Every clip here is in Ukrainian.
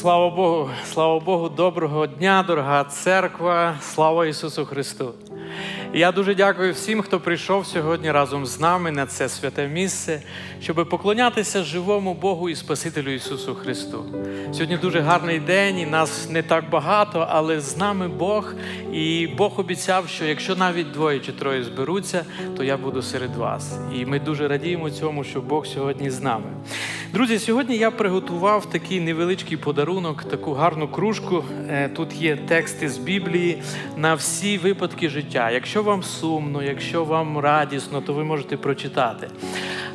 Слава Богу, слава Богу, доброго дня, дорога церква, слава Ісусу Христу. Я дуже дякую всім, хто прийшов сьогодні разом з нами на це святе місце, щоб поклонятися живому Богу і Спасителю Ісусу Христу. Сьогодні дуже гарний день, і нас не так багато, але з нами Бог. І Бог обіцяв, що якщо навіть двоє чи троє зберуться, то я буду серед вас. І ми дуже радіємо цьому, що Бог сьогодні з нами. Друзі, сьогодні я приготував такий невеличкий подарунок, таку гарну кружку. Е, Тут є тексти з Біблії на всі випадки життя. Якщо вам сумно, якщо вам радісно, то ви можете прочитати.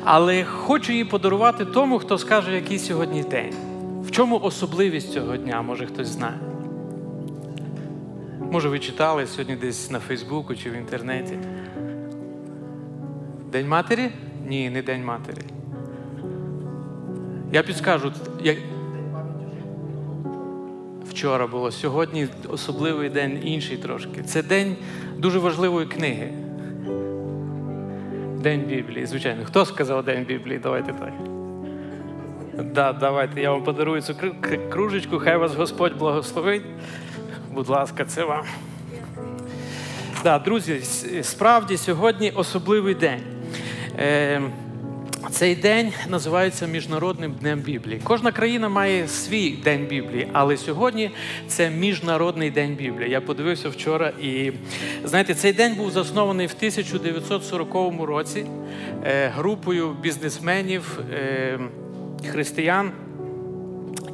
Але хочу її подарувати тому, хто скаже, який сьогодні день. В чому особливість цього дня, може хтось знає. Може, ви читали сьогодні десь на Фейсбуку чи в інтернеті. День матері? Ні, не День матері. Я підскажу, як... вчора було, сьогодні особливий день інший трошки. Це день дуже важливої книги. День Біблії, звичайно. Хто сказав День Біблії? Давайте так. Да, давайте, я вам подарую цю кружечку, хай вас Господь благословить. Будь ласка, це вам. Да, друзі, справді сьогодні особливий день. Е, цей день називається Міжнародним днем Біблії. Кожна країна має свій день Біблії, але сьогодні це Міжнародний день Біблії. Я подивився вчора, і знаєте, цей день був заснований в 1940 році е, групою бізнесменів, е, християн.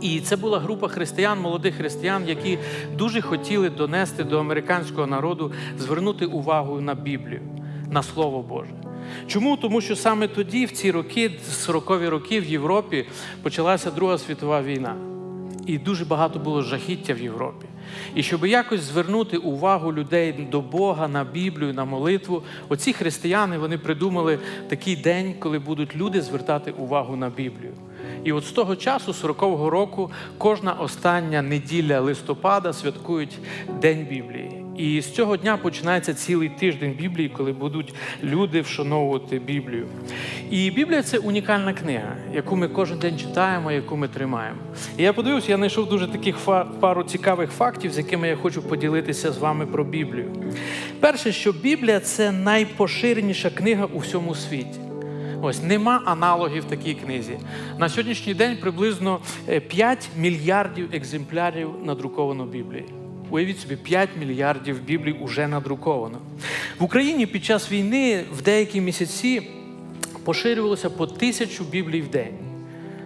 І це була група християн, молодих християн, які дуже хотіли донести до американського народу, звернути увагу на Біблію, на Слово Боже. Чому? Тому що саме тоді, в ці роки, 40-ві роки в Європі, почалася Друга світова війна. І дуже багато було жахіття в Європі. І щоб якось звернути увагу людей до Бога на Біблію, на молитву, оці християни вони придумали такий день, коли будуть люди звертати увагу на Біблію. І от з того часу, 40-го року, кожна остання неділя листопада святкують День Біблії. І з цього дня починається цілий тиждень Біблії, коли будуть люди вшановувати Біблію. І Біблія це унікальна книга, яку ми кожен день читаємо, яку ми тримаємо. І я подивився, я знайшов дуже таких пару цікавих фактів, з якими я хочу поділитися з вами про Біблію. Перше, що Біблія це найпоширеніша книга у всьому світі. Ось нема аналогів такій книзі. На сьогоднішній день приблизно е, 5 мільярдів екземплярів надруковано Біблії. Уявіть собі, 5 мільярдів Біблій вже надруковано. В Україні під час війни в деякі місяці поширювалося по тисячу Біблій в день.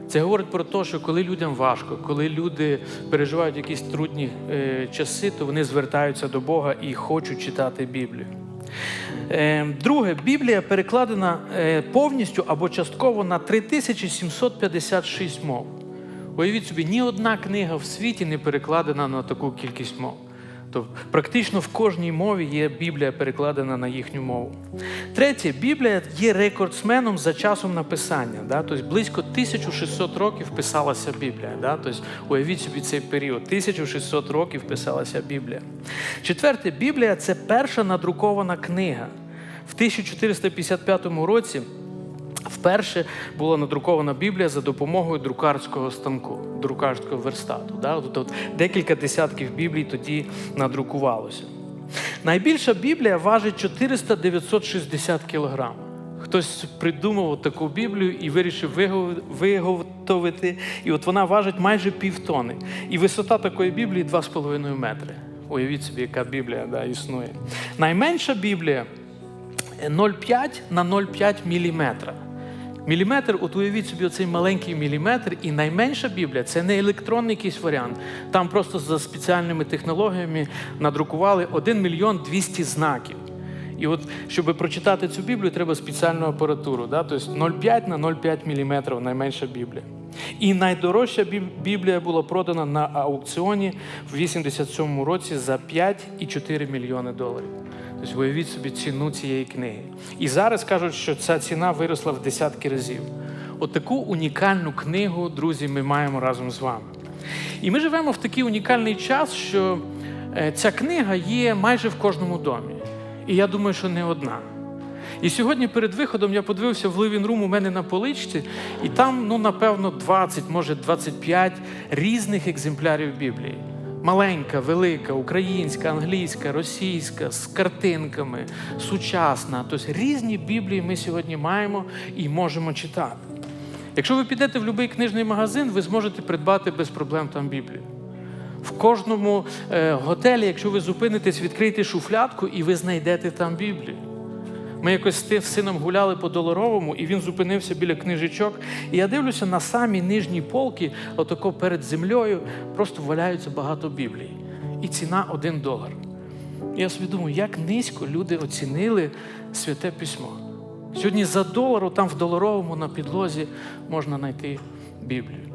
Це говорить про те, що коли людям важко, коли люди переживають якісь трудні е, часи, то вони звертаються до Бога і хочуть читати Біблію. Е, Друге, Біблія перекладена е, повністю або частково на 3756 мов. Уявіть собі, ні одна книга в світі не перекладена на таку кількість мов. Тобто практично в кожній мові є Біблія перекладена на їхню мову. Третє, Біблія є рекордсменом за часом написання. Да? Тобто близько 1600 років писалася Біблія. Да? Тобто уявіть собі цей період. 1600 років писалася Біблія. Четверте, Біблія це перша надрукована книга. В 1455 році Вперше була надрукована Біблія за допомогою друкарського станку, друкарського верстату. Да? От, от, декілька десятків Біблій тоді надрукувалося. Найбільша Біблія важить 400-960 кілограм. Хтось придумав таку Біблію і вирішив виготовити. І от вона важить майже півтони. І висота такої Біблії 2,5 метри. Уявіть собі, яка Біблія да, існує. Найменша Біблія 0,5 на 0,5 міліметра. Міліметр, от уявіть собі, оцей маленький міліметр, і найменша Біблія це не електронний якийсь варіант. Там просто за спеціальними технологіями надрукували 1 мільйон 200 знаків. І от, щоб прочитати цю Біблію, треба спеціальну апаратуру. Да? Тобто 0,5 на 0,5 міліметрів найменша Біблія. І найдорожча Біблія була продана на аукціоні в 87 році за 5,4 мільйони доларів. Тобто уявіть собі ціну цієї книги. І зараз кажуть, що ця ціна виросла в десятки разів. От таку унікальну книгу, друзі, ми маємо разом з вами. І ми живемо в такий унікальний час, що е, ця книга є майже в кожному домі. І я думаю, що не одна. І сьогодні перед виходом я подивився в Living Room у мене на поличці, і там, ну, напевно, 20, може 25 різних екземплярів Біблії. Маленька, велика, українська, англійська, російська, з картинками, сучасна. Тобто різні Біблії ми сьогодні маємо і можемо читати. Якщо ви підете в будь-який книжний магазин, ви зможете придбати без проблем там Біблію. В кожному е, готелі, якщо ви зупинитесь, відкрийте шуфлядку і ви знайдете там Біблію. Ми якось з сином гуляли по Долоровому, і він зупинився біля книжечок. І я дивлюся на самі нижні полки, отако перед землею, просто валяються багато Біблій. І ціна один долар. І я собі думаю, як низько люди оцінили святе письмо. Сьогодні за долар, там в доларовому на підлозі можна знайти Біблію.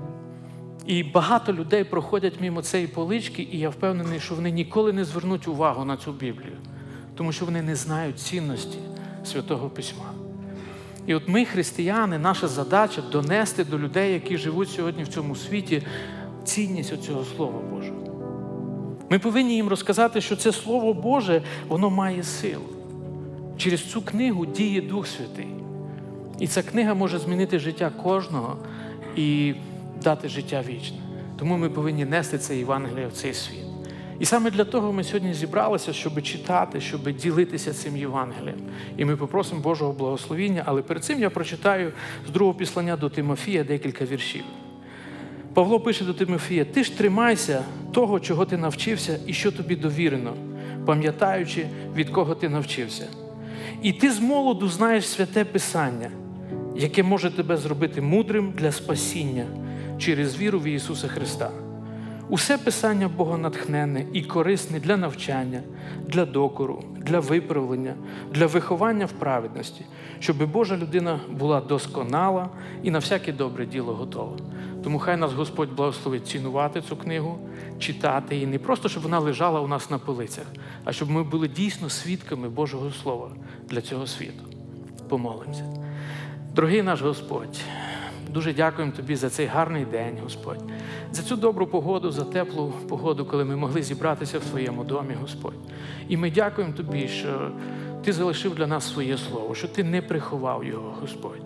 І багато людей проходять мимо цієї полички, і я впевнений, що вони ніколи не звернуть увагу на цю Біблію, тому що вони не знають цінності святого письма. І от ми, християни, наша задача донести до людей, які живуть сьогодні в цьому світі, цінність цього Слова Божого. Ми повинні їм розказати, що це Слово Боже, воно має силу. Через цю книгу діє Дух Святий. І ця книга може змінити життя кожного і дати життя вічне. Тому ми повинні нести це Євангеліє в цей світ. І саме для того ми сьогодні зібралися, щоб читати, щоб ділитися цим Євангелієм. І ми попросимо Божого благословіння, але перед цим я прочитаю з другого післання до Тимофія декілька віршів. Павло пише до Тимофія: ти ж тримайся того, чого ти навчився і що тобі довірено, пам'ятаючи, від кого ти навчився. І ти з молоду знаєш святе Писання, яке може тебе зробити мудрим для спасіння через віру в Ісуса Христа. Усе писання богонатхненне і корисне для навчання, для докору, для виправлення, для виховання в праведності, щоб Божа людина була досконала і на всяке добре діло готова. Тому хай нас Господь благословить цінувати цю книгу, читати її не просто, щоб вона лежала у нас на полицях, а щоб ми були дійсно свідками Божого Слова для цього світу. Помолимося. Дорогий наш Господь. Дуже дякуємо тобі за цей гарний день, Господь, за цю добру погоду, за теплу погоду, коли ми могли зібратися в твоєму домі, Господь. І ми дякуємо тобі, що ти залишив для нас своє слово, що ти не приховав його, Господь.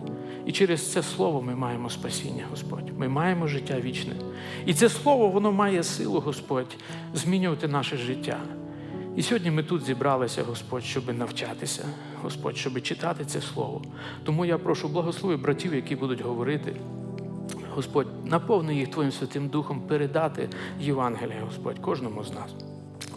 І через це слово ми маємо спасіння, Господь. Ми маємо життя вічне. І це слово, воно має силу, Господь, змінювати наше життя. І сьогодні ми тут зібралися, Господь, щоб навчатися, Господь, щоб читати це слово. Тому я прошу благослови братів, які будуть говорити. Господь, наповни їх Твоїм Святим Духом передати Євангелія, Господь, кожному з нас.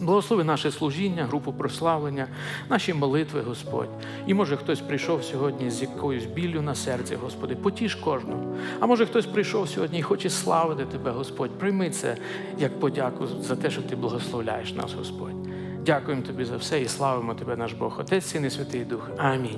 Благослови наше служіння, групу прославлення, наші молитви, Господь. І може хтось прийшов сьогодні з якоюсь біллю на серці, Господи, потіш кожного. А може хтось прийшов сьогодні і хоче славити Тебе, Господь. Прийми це як подяку за те, що Ти благословляєш нас, Господь. Дякуємо Тобі за все і славимо Тебе, наш Бог, Отець, Син і Святий Дух. Амінь.